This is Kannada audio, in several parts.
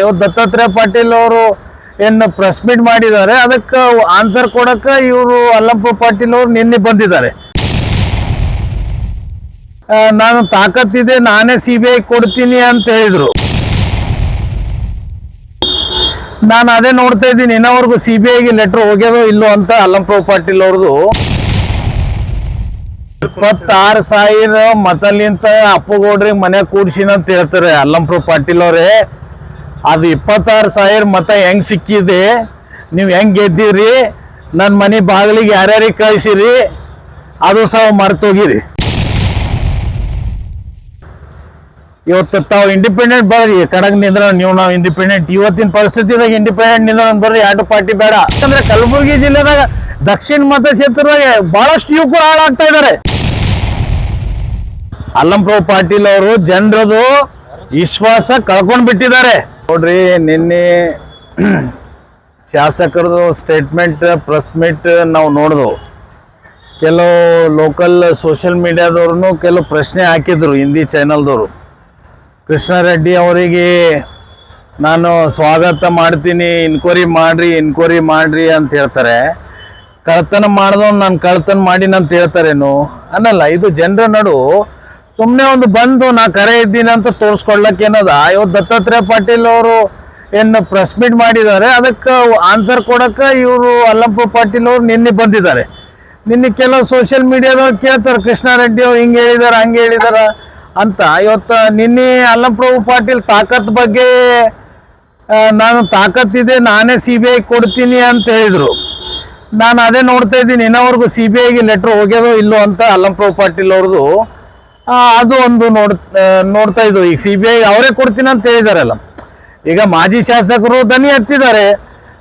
ಇವತ್ತು ದತ್ತಾತ್ರೇಯ ಪಾಟೀಲ್ ಅವರು ಏನು ಪ್ರೆಸ್ ಮೀಟ್ ಮಾಡಿದ್ದಾರೆ. ಅದಕ್ಕೆ ಆನ್ಸರ್ ಕೊಡಕ್ಕೆ ಇವರು ಅಲ್ಲಂಪ ಪಾಟೀಲ್ ಅವರು ನಿನ್ನೆ ಬಂದಿದ್ದಾರೆ. ನಾನು ತಾಕತ್ತಿದೆ ನಾನೇ ಸಿ ಬಿ ಐ ಕೊಡ್ತೀನಿ ಅಂತ ಹೇಳಿದ್ರು. ನಾನು ಅದೇ ನೋಡ್ತಾ ಇದ್ದೀನಿ, ಇನ್ನವರೆಗೂ ಸಿ ಬಿ ಐಗೆ ಲೆಟರ್ ಹೋಗ್ಯದೋ ಇಲ್ಲೋ ಅಂತ ಅಲ್ಲಂಪ್ರಭು ಪಾಟೀಲ್ ಅವ್ರದ್ದು ಇಪ್ಪತ್ತಾರು ಸಾವಿರ ಮತಲಿಂತ ಅಪ್ಪುಗೌಡ್ರಿಗೆ ಮನೆ ಕೂಡ್ಸಿನ ಅಂತ ಹೇಳ್ತಾರೆ ಅಲ್ಲಂಪ್ರಭು ಪಾಟೀಲ್ ಅವರೇ. ಅದು ಇಪ್ಪತ್ತಾರು ಸಾವಿರ ಮತ ಹೆಂಗೆ ಸಿಕ್ಕಿದೆ, ನೀವು ಹೆಂಗೆ ಗೆದ್ದೀರಿ ನನ್ನ ಮನೆ ಬಾಗಿಲಿಗೆ ಯಾರ್ಯಾರಿಗೆ ಕಳಿಸಿರಿ, ಅದು ಸಹ ಮರ್ತೋಗಿರಿ ಇವತ್ತು ತಾವು ಇಂಡಿಪೆಂಡೆಂಟ್ ಬರ್ರಿ ಕಡಗ್ ನಿಂದ್ರ ನೀವು ನಾವು ಇಂಡಿಪೆಂಡೆಂಟ್ ಇವತ್ತಿನ ಪರಿಸ್ಥಿತಿದಾಗ ಇಂಡಿಪೆಂಡೆಂಟ್ ನಿಂದ್ರ ಬರ್ರಿ ಎರಡು ಪಾರ್ಟಿ ಬೇಡ. ಯಾಕಂದ್ರೆ ಕಲಬುರಗಿ ಜಿಲ್ಲೆದಾಗ ದಕ್ಷಿಣ ಮತಕ್ಷೇತ್ರದಾಗ ಬಹಳಷ್ಟು ಯುವಕರು ಹಾಳಾಗ್ತಾ ಇದ್ದಾರೆ ಅಲ್ಲಂಪ್ರಭು ಪಾಟೀಲ್ ಅವರು ಜನರದು ವಿಶ್ವಾಸ ಕಳ್ಕೊಂಡ್ ಬಿಟ್ಟಿದ್ದಾರೆ. ನೋಡ್ರಿ, ನಿನ್ನೆ ಶಾಸಕರದು ಸ್ಟೇಟ್ಮೆಂಟ್ ಪ್ರೆಸ್ ಮೀಟ್ ನಾವು ನೋಡಿದ್ವು ಕೆಲವು ಲೋಕಲ್ ಸೋಷಿಯಲ್ ಮೀಡಿಯಾದವ್ರು ಕೆಲವು ಪ್ರಶ್ನೆ ಹಾಕಿದ್ರು, ಹಿಂದಿ ಚಾನಲ್ದವರು ಕೃಷ್ಣಾರೆಡ್ಡಿ ಅವರಿಗೆ, ನಾನು ಸ್ವಾಗತ ಮಾಡ್ತೀನಿ ಇನ್ಕ್ವೈರಿ ಮಾಡ್ರಿ ಇನ್ಕ್ವೈರಿ ಮಾಡ್ರಿ ಅಂತ ಹೇಳ್ತಾರೆ. ಕಳ್ತನ ಮಾಡಿದವ್ ನಾನು ಕಳ್ತನ ಮಾಡಿನಂತ ಹೇಳ್ತಾರೇನು? ಅನ್ನಲ್ಲ, ಇದು ಜನರ ನಡು ಸುಮ್ಮನೆ ಒಂದು ಬಂದು ನಾ ಕರೆ ಇದ್ದೀನಿ ಅಂತ ತೋರಿಸ್ಕೊಡ್ಲಕ್ಕೆ ಏನದ? ಇವತ್ತು ದತ್ತಾತ್ರೇಯ ಪಾಟೀಲ್ ಅವರು ಏನು ಪ್ರೆಸ್ ಮೀಟ್ ಮಾಡಿದ್ದಾರೆ. ಅದಕ್ಕೆ ಆನ್ಸರ್ ಕೊಡಕ್ಕೆ ಇವರು ಅಲ್ಲಪ್ಪ ಪಾಟೀಲ್ ಅವರು ನಿನ್ನೆ ಬಂದಿದ್ದಾರೆ. ನಿನ್ನೆ ಕೆಲವು ಸೋಷಿಯಲ್ ಮೀಡಿಯಾದವ್ರು ಕೇಳ್ತಾರೆ, ಕೃಷ್ಣಾರೆಡ್ಡಿ ಅವ್ರು ಹಿಂಗೆ ಹೇಳಿದಾರೆ, ಹಂಗೆ ಹೇಳಿದಾರ ಅಂತ. ಇವತ್ತು ನಿನ್ನೆ ಅಲ್ಲಂಪ್ರಭು ಪಾಟೀಲ್ ತಾಕತ್ ಬಗ್ಗೆ ನಾನು ತಾಕತ್ತಿದೆ ನಾನೇ ಸಿ ಬಿ ಐ ಕೊಡ್ತೀನಿ ಅಂತ ಹೇಳಿದ್ರು. ನಾನು ಅದೇ ನೋಡ್ತಾ ಇದ್ದೀನಿ, ಇನ್ನವರೆಗೂ ಸಿ ಬಿ ಐಗೆ ಲೆಟ್ರ್ ಹೋಗ್ಯದೋ ಇಲ್ಲೋ ಅಂತ ಅಲ್ಲಂಪ್ರಭು ಪಾಟೀಲ್ ಅವ್ರದ್ದು. ಅದು ಒಂದು ನೋಡ್ ನೋಡ್ತಾ ಇದ್ದು ಈಗ ಸಿ ಬಿ ಐ ಅವರೇ ಕೊಡ್ತೀನಿ ಅಂತ ಹೇಳಿದಾರಲ್ಲ. ಈಗ ಮಾಜಿ ಶಾಸಕರು ದನಿ ಎತ್ತಿದ್ದಾರೆ.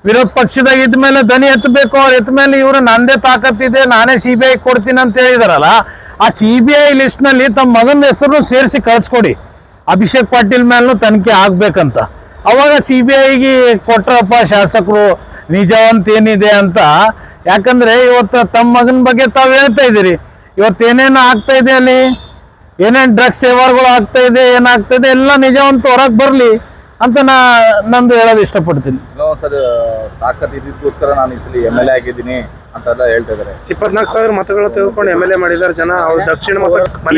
ವಿರೋಧ ಪಕ್ಷದಾಗ ಇದ್ಮೇಲೆ ದನಿ ಎತ್ತಬೇಕು. ಅವ್ರು ಎತ್ತ ಮೇಲೆ ಇವರು ನಂದೇ ತಾಕತ್ತಿದೆ ನಾನೇ ಸಿ ಬಿ ಐ ಕೊಡ್ತೀನಿ ಅಂತ ಹೇಳಿದಾರಲ್ಲ, ಆ ಸಿ ಬಿ ಐ ಲಿಸ್ಟ್ನಲ್ಲಿ ತಮ್ಮ ಮಗನ ಹೆಸರು ಸೇರಿಸಿ ಕಳಿಸ್ಕೊಡಿ. ಅಭಿಷೇಕ್ ಪಾಟೀಲ್ ಮೇಲೂ ತನಿಖೆ ಆಗ್ಬೇಕಂತ. ಅವಾಗ ಸಿ ಬಿ ಐಗೆ ಕೊಟ್ರಪ್ಪ ಶಾಸಕರು, ನಿಜವಂತ ಏನಿದೆ ಅಂತ. ಯಾಕಂದ್ರೆ ಇವತ್ತು ತಮ್ಮ ಮಗನ ಬಗ್ಗೆ ತಾವು ಹೇಳ್ತಾ ಇದ್ದೀರಿ. ಇವತ್ತು ಏನೇನು ಆಗ್ತಾ ಇದೆ ಅಲ್ಲಿ? ಏನೇನು ಡ್ರಗ್ಸ್ ವ್ಯವಹಾರಗಳು ಆಗ್ತಾ ಇದೆ ಏನಾಗ್ತಾ ಇದೆ ಎಲ್ಲ ನಿಜವಂತ ಹೊರಗೆ ಬರಲಿ ಅಂತ ನಾ ನಂದು ಹೇಳೋದು ಇಷ್ಟಪಡ್ತೀನಿ. ಸರ್ ತಾಕತ್ ಇದ್ದಿದ್ದಕ್ಕೋಸ್ಕರ ನಾನು ಈ ಸಲ ಎಂ ಎಲ್ ಎ ಆಗಿದ್ದೀನಿ ಅಂತೆಲ್ಲ ಹೇಳ್ತಾ ಇದ್ದಾರೆ. ಇಪ್ಪತ್ನಾಲ್ಕು ಸಾವಿರ ಮತಗಳು ತೆಗೆದುಕೊಂಡು ಎಂ ಎಲ್ ಎ ಮಾಡಿದ್ದಾರೆ ಜನ. ಅವ್ರು ದಕ್ಷಿಣ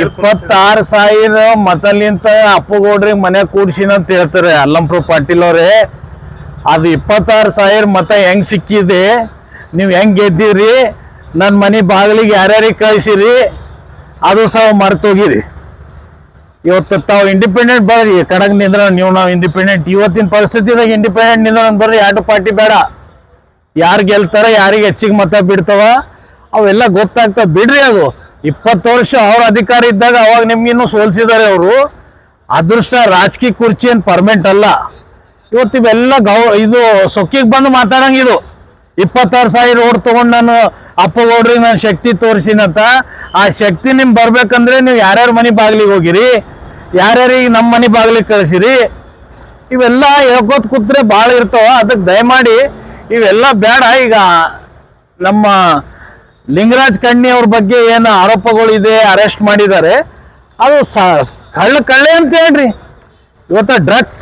ಇಪ್ಪತ್ತಾರು ಸಾವಿರ ಮತಲಿಂತ ಅಪ್ಪುಗೌಡ್ರಿಗೆ ಮನೆ ಕೂಡ್ಸಿನ ಅಂತ ಹೇಳ್ತಾರೆ. ಅಲ್ಲಂಪುರ ಪಾಟೀಲ್ ಅವರೇ ಅದು ಇಪ್ಪತ್ತಾರು ಸಾವಿರ ಮತ ಹೆಂಗ್ ಸಿಕ್ಕಿದೆ ನೀವು ಹೆಂಗ್ ಗೆದ್ದೀರಿ ನನ್ನ ಮನೆ ಬಾಗಿಲಿಗೆ ಯಾರ್ಯಾರಿಗೆ ಕಳಿಸಿರಿ ಅದು ಸಹ ಮರ್ತೋಗಿರಿ ಇವತ್ತು ತಾವು ಇಂಡಿಪೆಂಡೆಂಟ್ ಬರ್ರಿ ಕಡಗ್ ನಿಂದ್ರ ನೀವು ನಾವು ಇಂಡಿಪೆಂಡೆಂಟ್ ಇವತ್ತಿನ ಪರಿಸ್ಥಿತಿದಾಗ ಇಂಡಿಪೆಂಡೆಂಟ್ ನಿಂದ್ರ ಬರ್ರಿ ಎರಡು ಪಾರ್ಟಿ ಬೇಡ. ಯಾರು ಗೆಲ್ತಾರ, ಯಾರಿಗೆ ಹೆಚ್ಚಿಗೆ ಮತ ಬಿಡ್ತಾವ, ಅವೆಲ್ಲ ಗೊತ್ತಾಗ್ತಾವ ಬಿಡ್ರಿ ಅದು. ಇಪ್ಪತ್ತು ವರ್ಷ ಅವ್ರ ಅಧಿಕಾರ ಇದ್ದಾಗ ಅವಾಗ ನಿಮ್ಗಿನ್ನೂ ಸೋಲ್ಸಿದ್ದಾರೆ ಅವರು. ಅದೃಷ್ಟ ರಾಜಕೀಯ ಕುರ್ಚಿ ಏನು ಪರ್ಮನೆಂಟ್ ಅಲ್ಲ. ಇವತ್ತು ಇವೆಲ್ಲ ಗೌ ಇದು ಸೊಕ್ಕಿಗೆ ಬಂದು ಮಾತಾಡಂಗಿದು ಇಪ್ಪತ್ತಾರು ಸಾವಿರ ರೋಡ್ ತಗೊಂಡು ನಾನು ಅಪ್ಪಗೌಡ್ರಿಗೆ ನಾನು ಶಕ್ತಿ ತೋರಿಸಿನಂತ, ಆ ಶಕ್ತಿ ನಿಮ್ಗೆ ಬರ್ಬೇಕಂದ್ರೆ ನೀವು ಯಾರ್ಯಾರ ಮನೆ ಬಾಗ್ಲಿಗೆ ಹೋಗಿರಿ, ಯಾರ್ಯಾರಿಗೆ ನಮ್ಮ ಮನೆ ಬಾಗ್ಲಿಗೆ ಕಳಿಸಿರಿ, ಇವೆಲ್ಲ ಹೇಳ್ಕೋತ ಕೂತ್ರೆ ಭಾಳ ಇರ್ತಾವ. ಅದಕ್ಕೆ ದಯಮಾಡಿ ಇವೆಲ್ಲ ಬೇಡ ಈಗ ನಮ್ಮ ಲಿಂಗರಾಜ್ ಕಣ್ಣಿ ಅವ್ರ ಬಗ್ಗೆ ಏನು ಆರೋಪಗಳಿದೆ ಅರೆಸ್ಟ್ ಮಾಡಿದ್ದಾರೆ, ಅದು ಸ ಕಳ್ಳ ಕಳ್ಳೆ ಅಂತ ಹೇಳ್ರಿ. ಇವತ್ತು ಡ್ರಗ್ಸ್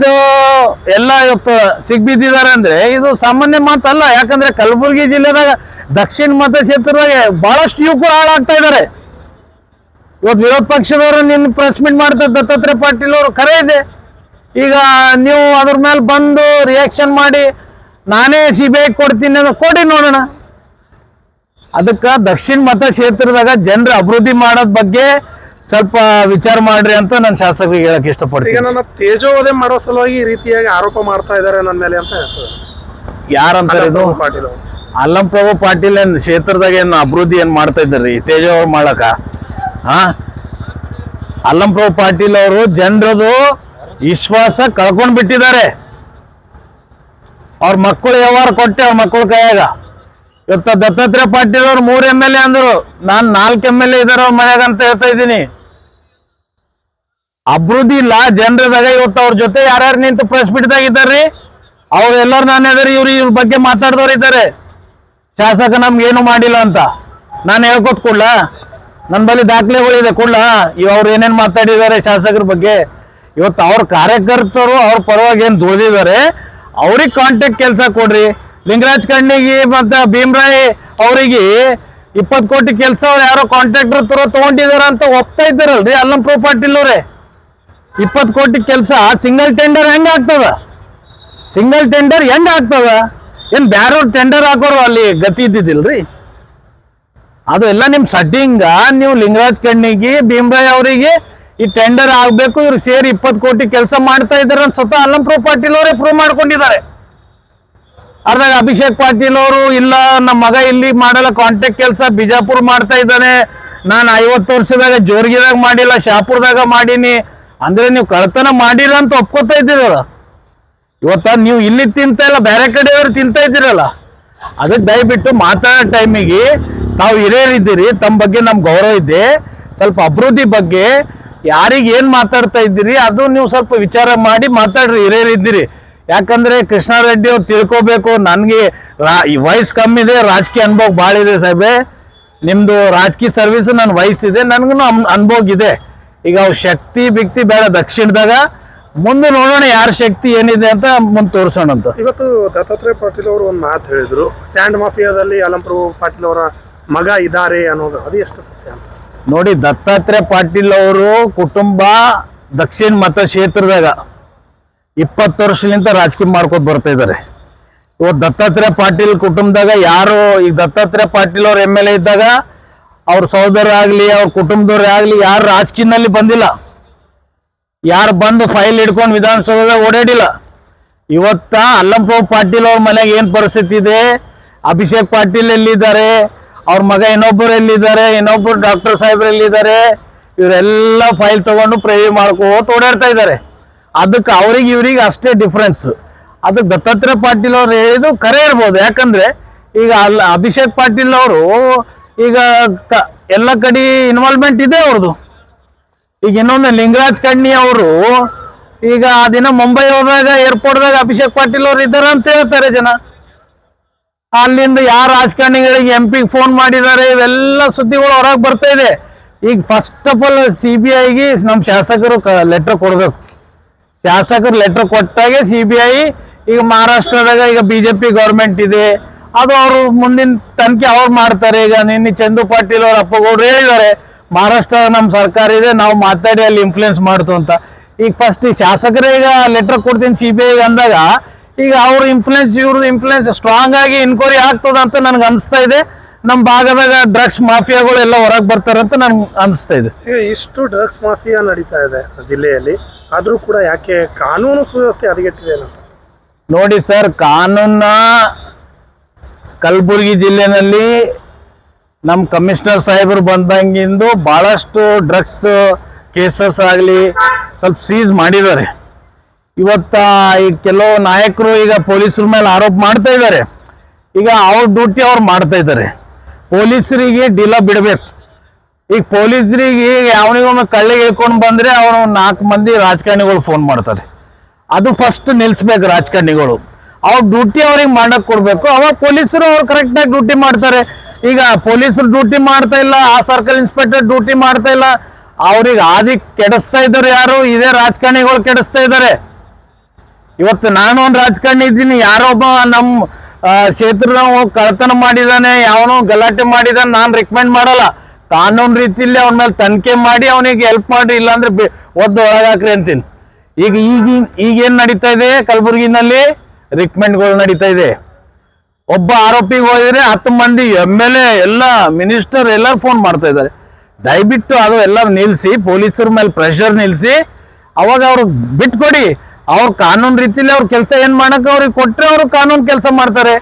ಎಲ್ಲ ಇವತ್ತು ಸಿಗ್ಬಿದ್ದಿದ್ದಾರೆ ಅಂದ್ರೆ ಇದು ಸಾಮಾನ್ಯ ಮಾತಲ್ಲ. ಯಾಕಂದ್ರೆ ಕಲಬುರಗಿ ಜಿಲ್ಲೆದಾಗ ದಕ್ಷಿಣ ಮತಕ್ಷೇತ್ರದಾಗ ಬಹಳಷ್ಟು ಯುವಕರು ಹಾಳಾಗ್ತಾ ಇದ್ದಾರೆ. ಇವತ್ತು ವಿರೋಧ ಪಕ್ಷದವರು ನಿನ್ನ ಪ್ರೆಸ್ ಮೀಟ್ ಮಾಡ್ತಾರೆ ದತ್ತಾತ್ರೇಯ ಪಾಟೀಲ್ ಅವರು ಕರೆ ಇದೆ. ಈಗ ನೀವು ಅದ್ರ ಮೇಲೆ ಬಂದು ರಿಯಾಕ್ಷನ್ ಮಾಡಿ, ನಾನೇ ಸಿ ಬಿ ಐ ಕೊಡ್ತೀನಿ ಅನ್ನೋದು ಕೊಡಿ ನೋಡೋಣ. ಅದಕ್ಕೆ ದಕ್ಷಿಣ ಮತಕ್ಷೇತ್ರದಾಗ ಜನರ ಅಭಿವೃದ್ಧಿ ಮಾಡೋದ್ ಬಗ್ಗೆ ಸ್ವಲ್ಪ ವಿಚಾರ ಮಾಡ್ರಿ ಅಂತ ನಾನು ಶಾಸಕರಿಗೆ ಹೇಳಕ್ ಈಗ ಇಷ್ಟಪಡ್ತೀನಿ ನನ್ನ ತೇಜೋವಧೆ ಮಾಡೋ ಸಲುವಾಗಿ ಈ ರೀತಿಯಾಗಿ ಆರೋಪ ಮಾಡ್ತಾ ಇದ್ದಾರೆ ನನ್ನ ಮೇಲೆ ಅಂತ ಹೇಳ್ತಾರೆ. ಯಾರಂತಾರೆ ಇದು ಪಾಟೀಲ್ ಅಲ್ಲಂ ಪ್ರಭು ಪಾಟೀಲ್ ಏನ್ ಕ್ಷೇತ್ರದಾಗ ಏನ್ ಅಭಿವೃದ್ಧಿ ಏನ್ ಮಾಡ್ತಾ ಇದ್ದಾರ್ರಿ ತೇಜ ಅವ್ರು ಮಾಡಕ? ಹಾ? ಅಲ್ಲಂಪ್ರಭು ಪಾಟೀಲ್ ಅವರು ಜನರದು ವಿಶ್ವಾಸ ಕಳ್ಕೊಂಡ್ ಬಿಟ್ಟಿದ್ದಾರೆ. ಅವ್ರ ಮಕ್ಕಳು ವ್ಯವಹಾರ ಕೊಟ್ಟೆ ಅವ್ರ ಮಕ್ಕಳ ಕೈಯಾಗ? ಇವತ್ತ ದತ್ತಾತ್ರೇಯ ಪಾಟೀಲ್ ಅವ್ರು ಮೂರ್ ಎಂ ಎಲ್ ಎ ಅಂದ್ರು. ನಾನ್ ನಾಲ್ಕು ಎಂ ಎಲ್ ಎ ಇದಾರ ಅವ್ರ ಮನ್ಯಾಗ ಅಂತ ಹೇಳ್ತಾ ಇದ್ದೀನಿ. ಅಭಿವೃದ್ಧಿ ಇಲ್ಲ ಜನರದಾಗ ಇವತ್ತು ಅವ್ರ ಜೊತೆ ಯಾರ್ಯಾರು ನಿಂತು ಪ್ರೆಸ್ ಮೀಟ್ದಾಗ ಇದ್ದಾರ್ರಿ? ಅವ್ರು ಎಲ್ಲರೂ ನಾನು ಇದಾರೆ ಇವ್ರು ಇವ್ರ ಬಗ್ಗೆ ಮಾತಾಡ್ದವ್ರು ಇದ್ದಾರೆ. ಶಾಸಕ ನಮ್ಗೆ ಏನು ಮಾಡಿಲ್ಲ ಅಂತ. ನಾನು ಹೇಳ್ಕೊಟ್ ಕೊಡ್ಲ? ನನ್ನ ಬಳಿ ದಾಖಲೆಗಳಿದೆ ಕೊಡ್ಲ? ಇವ್ ಅವ್ರು ಏನೇನ್ ಮಾತಾಡಿದ್ದಾರೆ ಶಾಸಕರ ಬಗ್ಗೆ? ಇವತ್ತು ಅವ್ರ ಕಾರ್ಯಕರ್ತರು ಅವ್ರ ಪರವಾಗಿ ಏನು ದುಡಿದಿದ್ದಾರೆ ಅವ್ರಿಗೆ ಕಾಂಟ್ಯಾಕ್ಟ್ ಕೆಲಸ ಕೊಡ್ರಿ. ಲಿಂಗರಾಜ್ ಕಣ್ಣಿಗೆ ಮತ್ತು ಭೀಮ್ರಾಯ್ ಅವರಿಗೆ ಇಪ್ಪತ್ತು ಕೋಟಿ ಕೆಲಸ ಅವ್ರು ಯಾರೋ ಕಾಂಟ್ರಾಕ್ಟರ್ ತರೋ ತಗೊಂಡಿದಾರ ಅಂತ ಒಪ್ತಾ ಇದ್ದಾರಲ್ರಿ? ಅಲ್ಲಂಪ್ರೋ ಪಾಟೀಲ್ ಅವರೇ. ಇಪ್ಪತ್ತು ಕೋಟಿ ಕೆಲಸ ಸಿಂಗಲ್ ಟೆಂಡರ್ ಹೆಂಗ್ ಆಗ್ತದ? ಸಿಂಗಲ್ ಟೆಂಡರ್ ಹೆಂಗ್ ಆಗ್ತದ? ಏನು ಬ್ಯಾರವ್ರ ಟೆಂಡರ್ ಹಾಕೋರು ಅಲ್ಲಿ ಗತಿ ಇದ್ದಿದ್ದಿಲ್ರಿ? ಅದು ಎಲ್ಲ ನಿಮ್ ಸಡ್ಡಿಂಗ, ನೀವು ಲಿಂಗರಾಜ್ ಕಣ್ಣಿಗೆ, ಭೀಮ್ರಾಯ್ ಅವರಿಗೆ ಈ ಟೆಂಡರ್ ಆಗಬೇಕು, ಇವ್ರು ಸೇರಿ ಇಪ್ಪತ್ತು ಕೋಟಿ ಕೆಲಸ ಮಾಡ್ತಾ ಇದ್ದಾರೆ ಅಂತ ಸ್ವತಃ ಅಲ್ಲಂಪ್ರೋ ಪಾಟೀಲ್ ಅವರೇ ಪ್ರೂವ್ ಮಾಡ್ಕೊಂಡಿದ್ದಾರೆ. ಅರ್ಧಾಗ ಅಭಿಷೇಕ್ ಪಾಟೀಲ್ ಅವರು, ಇಲ್ಲ ನಮ್ಮ ಮಗ ಇಲ್ಲಿ ಮಾಡಲ್ಲ ಕಾಂಟ್ಯಾಕ್ಟ್ ಕೆಲಸ ಬಿಜಾಪುರ್ ಮಾಡ್ತಾ ಇದ್ದಾನೆ. ನಾನು ಐವತ್ತು ವರ್ಷದಾಗ ಜೋರ್ಗಿದಾಗ ಮಾಡಿಲ್ಲ, ಶಾಪುರದಾಗ ಮಾಡೀನಿ. ಅಂದ್ರೆ ನೀವು ಕಳ್ತನ ಮಾಡಿರ ಅಂತ ಒಪ್ಕೋತಾ ಇದ್ದೀರಲ್ಲ. ಇವತ್ತ ನೀವು ಇಲ್ಲಿ ತಿಂತ ಇಲ್ಲ, ಬೇರೆ ಕಡೆಯವರು ತಿಂತ ಇದ್ದೀರಲ್ಲ. ಅದಕ್ಕೆ ದಯವಿಟ್ಟು ಮಾತಾಡೋ ಟೈಮಿಗೆ ತಾವು ಹಿರಿಯರಿದ್ದೀರಿ ತಮ್ಮ ಬಗ್ಗೆ ನಮ್ ಗೌರವ ಇದೆ. ಸ್ವಲ್ಪ ಅಭಿವೃದ್ಧಿ ಬಗ್ಗೆ ಯಾರಿಗೆ ಏನು ಮಾತಾಡ್ತಾ ಇದ್ದೀರಿ, ಅದು ನೀವು ಸ್ವಲ್ಪ ವಿಚಾರ ಮಾಡಿ ಮಾತಾಡ್ರಿ ಹಿರಿಯರಿದ್ದೀರಿ ಯಾಕಂದ್ರೆ ಕೃಷ್ಣಾರೆಡ್ಡಿ ಅವ್ರು ತಿಳ್ಕೊಬೇಕು, ನನಗೆ ವಯಸ್ಸು ಕಮ್ಮಿ ಇದೆ, ರಾಜಕೀಯ ಅನುಭವ ಭಾಳ ಇದೆ ಸಾಹೇಬೆ. ನಿಮ್ಮದು ರಾಜಕೀಯ ಸರ್ವಿಸ್ ನನ್ನ ವಯಸ್ಸಿದೆ ನನಗೂ ಅನುಭವ ಇದೆ. ಈಗ ಅವು ಶಕ್ತಿ ಬಿಕ್ತಿ ಬೇಡ. ದಕ್ಷಿಣದಾಗ ಮುಂದೆ ನೋಡೋಣ ಯಾರ ಶಕ್ತಿ ಏನಿದೆ ಅಂತ ಮುಂದೆ ತೋರಿಸೋಣ ಅಂತ ಇವತ್ತು ದತ್ತಾತ್ರೇಯ ಪಾಟೀಲ್ ಅವರು ಒಂದು ಮಾತು ಹೇಳಿದ್ರು. ಸ್ಯಾಂಡ್ ಮಾಫಿಯಾದಲ್ಲಿ ಅಲಂಪ್ರಭು ಪಾಟೀಲ್ ಅವರ ಮಗ ಇದ್ದಾರೆ ಅನ್ನೋದು ಅದು ಎಷ್ಟು ಸತ್ಯ ಅಂತ. ನೋಡಿ ದತ್ತಾತ್ರೇಯ ಪಾಟೀಲ್ ಅವರು ಕುಟುಂಬ ದಕ್ಷಿಣ ಮತಕ್ಷೇತ್ರದಾಗ ಇಪ್ಪತ್ತು ವರ್ಷಲಿಂದ ರಾಜಕೀಯ ಮಾಡ್ಕೊತ ಬರ್ತಾ ಇದ್ದಾರೆ. ಇವತ್ತು ದತ್ತಾತ್ರೇಯ ಪಾಟೀಲ್ ಕುಟುಂಬದಾಗ ಯಾರು ಈಗ ದತ್ತಾತ್ರೇಯ ಪಾಟೀಲ್ ಅವ್ರ ಎಂ ಎಲ್ ಎ ಇದ್ದಾಗ ಅವ್ರ ಸಹೋದರ ಆಗಲಿ ಅವ್ರ ಕುಟುಂಬದವ್ರೇ ಆಗಲಿ ಯಾರು ರಾಜಕೀಯದಲ್ಲಿ ಬಂದಿಲ್ಲ. ಯಾರು ಬಂದು ಫೈಲ್ ಹಿಡ್ಕೊಂಡು ವಿಧಾನಸೌಧದಾಗ ಓಡಾಡಿಲ್ಲ. ಇವತ್ತ ಅಲ್ಲಂಪ ಪಾಟೀಲ್ ಅವ್ರ ಮನೆಗೆ ಏನು ಪರಿಸ್ಥಿತಿ ಇದೆ? ಅಭಿಷೇಕ್ ಪಾಟೀಲ್ ಎಲ್ಲಿದ್ದಾರೆ? ಅವ್ರ ಮಗ ಇನ್ನೊಬ್ಬರು ಎಲ್ಲಿದ್ದಾರೆ? ಇನ್ನೊಬ್ಬರು ಡಾಕ್ಟರ್ ಸಾಹೇಬ್ರು ಎಲ್ಲಿದ್ದಾರೆ? ಇವರೆಲ್ಲ ಫೈಲ್ ತಗೊಂಡು ಪ್ರೇ ಮಾಡ್ಕೋತ ಓಡಾಡ್ತಾ ಇದ್ದಾರೆ. ಅದಕ್ಕೆ ಅವ್ರಿಗೆ ಇವ್ರಿಗೆ ಅಷ್ಟೇ ಡಿಫ್ರೆನ್ಸ್ ಅದಕ್ಕೆ ದತ್ತಾತ್ರೇಯ ಪಾಟೀಲ್ ಅವ್ರು ಹೇಳಿದ್ದು ಕರೆ ಇರ್ಬೋದು. ಯಾಕಂದ್ರೆ ಈಗ ಅಲ್ಲ, ಅಭಿಷೇಕ್ ಪಾಟೀಲ್ ಅವರು ಈಗ ಎಲ್ಲ ಕಡೆ ಇನ್ವಾಲ್ವ್ಮೆಂಟ್ ಇದೆ ಅವ್ರದ್ದು ಈಗ ಇನ್ನೊಂದು ಲಿಂಗರಾಜ್ ಕಣ್ಣಿ ಅವರು, ಈಗ ಆ ದಿನ ಮುಂಬೈ ಹೋದಾಗ ಏರ್ಪೋರ್ಟ್ದಾಗ ಅಭಿಷೇಕ್ ಪಾಟೀಲ್ ಅವ್ರು ಇದ್ದಾರೆ ಅಂತ ಹೇಳ್ತಾರೆ ಜನ. ಅಲ್ಲಿಂದ ಯಾರ ರಾಜಕಾರಣಿಗಳಿಗೆ ಎಂ ಪಿಗೆ ಫೋನ್ ಮಾಡಿದ್ದಾರೆ, ಇವೆಲ್ಲ ಸುದ್ದಿಗಳು ಹೊರಗೆ ಬರ್ತಾ ಇದೆ. ಈಗ first of all C B ಐಗೆ ನಮ್ಮ ಶಾಸಕರು ಲೆಟ್ರ್ ಕೊಡಬೇಕು. ಶಾಸಕರು ಲೆಟ್ರ್ ಕೊಟ್ಟಾಗೆ ಸಿ ಬಿ ಐ ಈಗ ಮಹಾರಾಷ್ಟ್ರದಾಗ ಈಗ ಬಿ ಜೆ ಪಿ ಗೌರ್ಮೆಂಟ್ ಇದೆ. ಅದು ಅವರು ಮುಂದಿನ ತನಿಖೆ ಅವ್ರು ಮಾಡ್ತಾರೆ. ಈಗ ನಿನ್ನೆ ಚಂದು ಪಾಟೀಲ್ ಅವ್ರ ಅಪ್ಪಗೌಡ್ರು ಹೇಳಿದ್ದಾರೆ ಮಹಾರಾಷ್ಟ್ರ ನಮ್ಮ ಸರ್ಕಾರ ಇದೆ ನಾವು ಮಾತಾಡಿ ಅಲ್ಲಿ ಇನ್ಫ್ಲುಯೆನ್ಸ್ ಮಾಡ್ತು ಅಂತ. ಈಗ ಫಸ್ಟ್ ಈ ಶಾಸಕರೇ ಈಗ ಲೆಟರ್ ಕೊಡ್ತೀನಿ ಸಿ ಬಿ ಐಗೆ ಅಂದಾಗ ಈಗ ಅವ್ರ ಇನ್ಫ್ಲುಯೆನ್ಸ್ ಇವ್ರದ್ದು ಇನ್ಫ್ಲುಯೆನ್ಸ್ ಸ್ಟ್ರಾಂಗ್ ಆಗಿ ಎನ್ಕ್ವೈರಿ ಆಗ್ತದ ಅಂತ ನನ್ಗೆ ಅನಿಸ್ತಾ ಇದೆ. ನಮ್ಮ ಭಾಗದಾಗ ಡ್ರಗ್ಸ್ ಮಾಫಿಯಾಗಳು ಎಲ್ಲ ಹೊರಗೆ ಬರ್ತಾರೆ ಅಂತ ನನಗೆ ಅನಿಸ್ತಾ ಇದೆ. ಇಷ್ಟು ಡ್ರಗ್ಸ್ ಮಾಫಿಯಾ ನಡೀತಾ ಇದೆ ಜಿಲ್ಲೆಯಲ್ಲಿ ಆದರೂ ಕೂಡ ಯಾಕೆ ಕಾನೂನು ಸುವ್ಯವಸ್ಥೆ ಹದಗೆಟ್ಟಿದೆ ನೋಡಿ ಸರ್ ಕಾನೂನ ಕಲಬುರಗಿ ಜಿಲ್ಲೆನಲ್ಲಿ ನಮ್ಮ ಕಮಿಷನರ್ ಸಾಹೇಬರು ಬಂದಂಗಿಂದು ಭಾಳಷ್ಟು ಡ್ರಗ್ಸ್ ಕೇಸಸ್ ಆಗಲಿ ಸ್ವಲ್ಪ ಸೀಸ್ ಮಾಡಿದ್ದಾರೆ. ಇವತ್ತ ಈಗ ಕೆಲವು ನಾಯಕರು ಈಗ ಪೊಲೀಸರ ಮೇಲೆ ಆರೋಪ ಮಾಡ್ತಾ ಇದ್ದಾರೆ. ಈಗ ಅವ್ರ ಡ್ಯೂಟಿ ಅವ್ರು ಮಾಡ್ತಾ ಇದ್ದಾರೆ. ಪೊಲೀಸರಿಗೆ ಡಿಲ ಬಿಡಬೇಕು. ಈಗ ಪೊಲೀಸರಿಗೆ ಯಾವನಿಗೊಮ್ಮೆ ಕಳ್ಳಿಗೆ ಇಳ್ಕೊಂಡು ಬಂದರೆ ಅವನು ನಾಲ್ಕು ಮಂದಿ ರಾಜಕಾರಣಿಗಳು ಫೋನ್ ಮಾಡ್ತಾರೆ. ಅದು ಫಸ್ಟ್ ನಿಲ್ಲಿಸ್ಬೇಕು ರಾಜಕಾರಣಿಗಳು. ಅವ್ರ ಡ್ಯೂಟಿ ಅವ್ರಿಗೆ ಮಾಡಕ್ ಕೊಡ್ಬೇಕು. ಅವಾಗ ಪೊಲೀಸರು ಅವ್ರು ಕರೆಕ್ಟಾಗಿ ಡ್ಯೂಟಿ ಮಾಡ್ತಾರೆ. ಈಗ ಪೊಲೀಸರು ಡ್ಯೂಟಿ ಮಾಡ್ತಾ ಇಲ್ಲ, ಆ ಸರ್ಕಲ್ ಇನ್ಸ್ಪೆಕ್ಟರ್ ಡ್ಯೂಟಿ ಮಾಡ್ತಾ ಇಲ್ಲ. ಅವ್ರಿಗೆ ಆದಿ ಕೆಡಿಸ್ತಾ ಇದ್ದಾರೆ ಯಾರು? ಇದೇ ರಾಜಕಾರಣಿಗಳು ಕೆಡಿಸ್ತಾ ಇದ್ದಾರೆ. ಇವತ್ತು ನಾನು ಒಂದು ರಾಜಕಾರಣಿ ಇದ್ದೀನಿ. ಯಾರೊಬ್ಬ ನಮ್ಮ ಕ್ಷೇತ್ರದ ಕಳ್ತನ ಮಾಡಿದಾನೆ, ಯಾವನೋ ಗಲಾಟೆ ಮಾಡಿದಾನೆ, ನಾನು ರೆಕಮೆಂಡ್ ಮಾಡಲ್ಲ. ಕಾನೂನು ರೀತಿಯಲ್ಲಿ ಅವನ ಮೇಲೆ ತನಿಖೆ ಮಾಡಿ ಅವನಿಗೆ ಹೆಲ್ಪ್ ಮಾಡಿ ಇಲ್ಲಾಂದ್ರೆ ಒದ್ದು ಒಳಗಾಕ್ರಿ ಅಂತೀನಿ. ಈಗ ಈಗ ಈಗೇನು ನಡೀತಾ ಇದೆ ಕಲಬುರಗಿನಲ್ಲಿ? ರಿಕ್ಮೆಂಟ್ಗಳು ನಡೀತಾ ಇದೆ. ಒಬ್ಬ ಆರೋಪಿಗೆ ಹೋದ್ರೆ ಹತ್ತು ಮಂದಿ ಎಂ ಎಲ್ ಎ ಎಲ್ಲ ಮಿನಿಸ್ಟರ್ ಎಲ್ಲರೂ ಫೋನ್ ಮಾಡ್ತಾ ಇದ್ದಾರೆ. ದಯವಿಟ್ಟು ಅದು ಎಲ್ಲ ನಿಲ್ಲಿಸಿ ಪೊಲೀಸರ ಮೇಲೆ ಪ್ರೆಷರ್ ನಿಲ್ಲಿಸಿ ಅವಾಗ ಅವ್ರು ಬಿಟ್ಕೊಡಿ. ಅವ್ರ ಕಾನೂನು ರೀತಿಲಿ ಅವ್ರ ಕೆಲಸ ಏನು ಮಾಡೋಕೆ ಅವ್ರಿಗೆ ಕೊಟ್ಟರೆ ಅವರು ಕಾನೂನು ಕೆಲಸ ಮಾಡ್ತಾರೆ.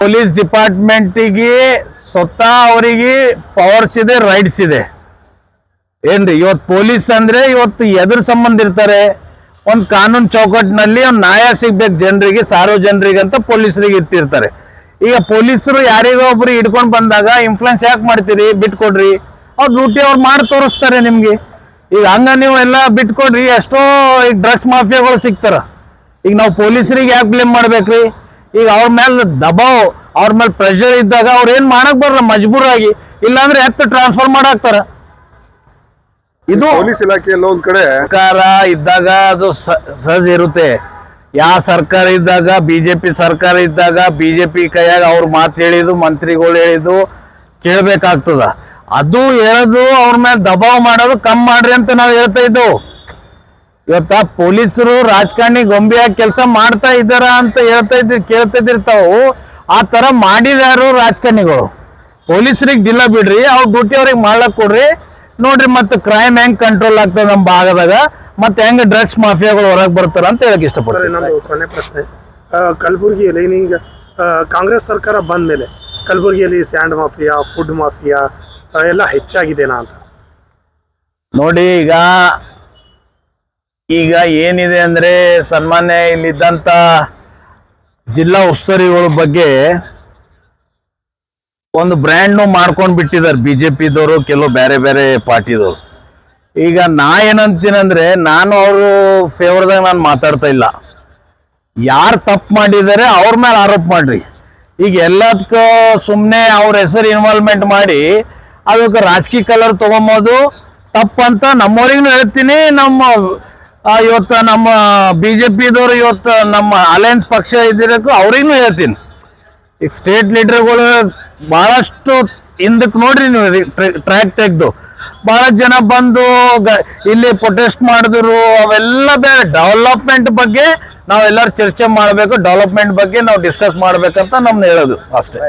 ಪೊಲೀಸ್ ಡಿಪಾರ್ಟ್ಮೆಂಟಿಗೆ ಸ್ವತಃ ಅವರಿಗೆ ಪವರ್ಸ್ ಇದೆ ರೈಟ್ಸ್ ಇದೆ. ಏನ್ರಿ, ಇವತ್ತು ಪೊಲೀಸ್ ಅಂದ್ರೆ ಇವತ್ತು ಎದುರು ಸಂಬಂಧ ಇರ್ತಾರೆ. ಒಂದು ಕಾನೂನು ಚೌಕಟ್ಟಿನಲ್ಲಿ ಒಂದು ನ್ಯಾಯ ಸಿಗ್ಬೇಕು ಜನರಿಗೆ ಸಾರ್ವಜನಿರಿಗೆ ಅಂತ ಪೊಲೀಸರಿಗೆ ಇಟ್ಟಿರ್ತಾರೆ. ಈಗ ಪೊಲೀಸರು ಯಾರಿಗೋ ಒಬ್ರು ಹಿಡ್ಕೊಂಡು ಬಂದಾಗ ಇನ್ಫ್ಲುಯೆನ್ಸ್ ಯಾಕೆ ಮಾಡ್ತೀರಿ? ಬಿಟ್ಕೊಡ್ರಿ. ಅವ್ರು ಡ್ಯೂಟಿ ಅವ್ರು ಮಾಡಿ ತೋರಿಸ್ತಾರೆ ನಿಮಗೆ. ಈಗ ಹಂಗ ನೀವು ಎಲ್ಲ ಬಿಟ್ಕೊಡ್ರಿ, ಎಷ್ಟೋ ಈಗ ಡ್ರಗ್ಸ್ ಮಾಫಿಯಾಗಳು ಸಿಗ್ತಾರ. ಈಗ ನಾವು ಪೊಲೀಸರಿಗೆ ಯಾಕೆ ಬ್ಲೇಮ್ ಮಾಡ್ಬೇಕ್ರಿ? ಈಗ ಅವ್ರ ಮೇಲೆ ದಬಾವ್, ಅವ್ರ ಮೇಲೆ ಪ್ರೆಷರ್ ಇದ್ದಾಗ ಅವ್ರು ಏನು ಮಾಡಕ್ ಬರಲ್ಲ ಮಜ್ಬೂರಾಗಿ. ಇಲ್ಲಾಂದ್ರೆ ಎತ್ತು ಟ್ರಾನ್ಸ್ಫರ್ ಮಾಡಾಕ್ತಾರ. ಇದು ಪೊಲೀಸ್ ಇಲಾಖೆಯಲ್ಲಿ ಒಂದ್ ಕಡೆ ಸರ್ಕಾರ ಇದ್ದಾಗ ಅದು ಸ- ಸಹಜ ಇರುತ್ತೆ. ಯಾವ ಸರ್ಕಾರ ಇದ್ದಾಗ ಬಿಜೆಪಿ ಸರ್ಕಾರ ಇದ್ದಾಗ ಬಿಜೆಪಿ ಕೈಯಾಗ ಅವ್ರ ಮಾತು ಹೇಳಿದ್ದು ಮಂತ್ರಿಗಳು ಹೇಳಿದ್ದು ಕೇಳಬೇಕಾಗ್ತದ. ಅದು ಹೇಳೋದು ಅವ್ರ ಮೇಲೆ ದಬಾವ್ ಮಾಡೋದು ಕಮ್ಮಿ ಮಾಡ್ರಿ ಅಂತ ನಾವು ಹೇಳ್ತಾ ಇದ್ದೆವು ಇವತ್ತ ಪೊಲೀಸರು ರಾಜಕಾರಣಿ ಗೊಂಬೆಯಾಗಿ ಕೆಲಸ ಮಾಡ್ತಾ ಇದ್ದಾರ ಅಂತ ಹೇಳ್ತಾ ಇದ್ರಿ ಕೇಳ್ತಾ ಇದ್ದಿರ್ತಾವು ಆ ತರ ಮಾಡಿದಾರು ರಾಜಕಾರಣಿಗಳು. ಪೊಲೀಸರಿಗೆ ಡಿಲ್ಲ ಬಿಡ್ರಿ ಅವ್ರ ಡ್ಯೂಟಿ ಅವ್ರಿಗೆ ಮಾಡ್ಲಕ್ ಕೊಡ್ರಿ. ನೋಡ್ರಿ ಮತ್ತೆ ಕ್ರೈಮ್ ಹೆಂಗ್ ಕಂಟ್ರೋಲ್ ಆಗ್ತದೆ ನಮ್ಮ ಭಾಗದಾಗ ಮತ್ತೆ ಹೆಂಗ್ ಡ್ರಗ್ಸ್ ಮಾಫಿಯಾಗಳು ಹೊರಗೆ ಬರ್ತಾರ ಅಂತ ಹೇಳಕ್ ಇಷ್ಟಪಡ್ತೀನಿ. ಇನ್ನೊಂದು ಕೊನೆ ಪ್ರಶ್ನೆ. ಕಲಬುರಗಿಯಲ್ಲಿ ನಿಂಗೆ ಕಾಂಗ್ರೆಸ್ ಸರ್ಕಾರ ಬಂದ ಮೇಲೆ ಕಲಬುರಗಿಯಲ್ಲಿ ಸ್ಯಾಂಡ್ ಮಾಫಿಯಾ ಫುಡ್ ಮಾಫಿಯಾ ಎಲ್ಲ ಹೆಚ್ಚಾಗಿದೆನಾ ಅಂತ? ನೋಡಿ ಈಗ ಈಗ ಏನಿದೆ ಅಂದ್ರೆ ಸನ್ಮಾನ್ಯ ಇಲ್ಲಿದ್ದಂತ ಜಿಲ್ಲಾ ಉಸ್ತುವಾರಿಗಳ ಬಗ್ಗೆ ಒಂದು ಬ್ರ್ಯಾಂಡ್ನು ಮಾಡ್ಕೊಂಡು ಬಿಟ್ಟಿದ್ದಾರೆ ಬಿ ಜೆ ಪಿದವರು ಕೆಲವು ಬೇರೆ ಬೇರೆ ಪಾರ್ಟಿದವರು. ಈಗ ನಾ ಏನಂತೀನಂದ್ರೆ, ನಾನು ಅವರು ಫೇವರ್ದಾಗ ನಾನು ಮಾತಾಡ್ತಾ ಇಲ್ಲ. ಯಾರು ತಪ್ಪು ಮಾಡಿದ್ದಾರೆ ಅವ್ರ ಮೇಲೆ ಆರೋಪ ಮಾಡ್ರಿ. ಈಗ ಎಲ್ಲದಕ್ಕೂ ಸುಮ್ಮನೆ ಅವ್ರ ಹೆಸರು ಇನ್ವಾಲ್ವ್ಮೆಂಟ್ ಮಾಡಿ, ಅದಕ್ಕೆ ರಾಜಕೀಯ ಕಲರ್ ತಗೊಂಬೋದು. ತಪ್ಪಂತ ನಮ್ಮವ್ರಿಗೂ ಹೇಳ್ತೀನಿ, ನಮ್ಮ ಇವತ್ತು ನಮ್ಮ ಬಿ ಜೆ ಪಿದವರು ಇವತ್ತು ನಮ್ಮ ಅಲಯನ್ಸ್ ಪಕ್ಷ ಇದ್ದಿರೋಕ್ಕೂ ಅವ್ರಿಗೂ ಹೇಳ್ತೀನಿ. ಈಗ ಸ್ಟೇಟ್ ಲೀಡರ್ಗಳು ಬಹಳಷ್ಟು ಹಿಂದಕ್ಕೆ ನೋಡ್ರಿ ನೀವು ಟ್ರ್ಯಾಕ್ ತೆಗೆದು. ಬಹಳ ಜನ ಬಂದು ಇಲ್ಲಿ ಪ್ರೊಟೆಸ್ಟ್ ಮಾಡಿದ್ರು, ಅವೆಲ್ಲ ಬೇರೆ ಡೆವಲಪ್ಮೆಂಟ್ ಬಗ್ಗೆ ನಾವೆಲ್ಲರೂ ಚರ್ಚೆ ಮಾಡಬೇಕು ಡೆವಲಪ್ಮೆಂಟ್ ಬಗ್ಗೆ ನಾವು ಡಿಸ್ಕಸ್ ಮಾಡ್ಬೇಕಂತ ನಮ್ನ ಹೇಳೋದು ಅಷ್ಟೇ.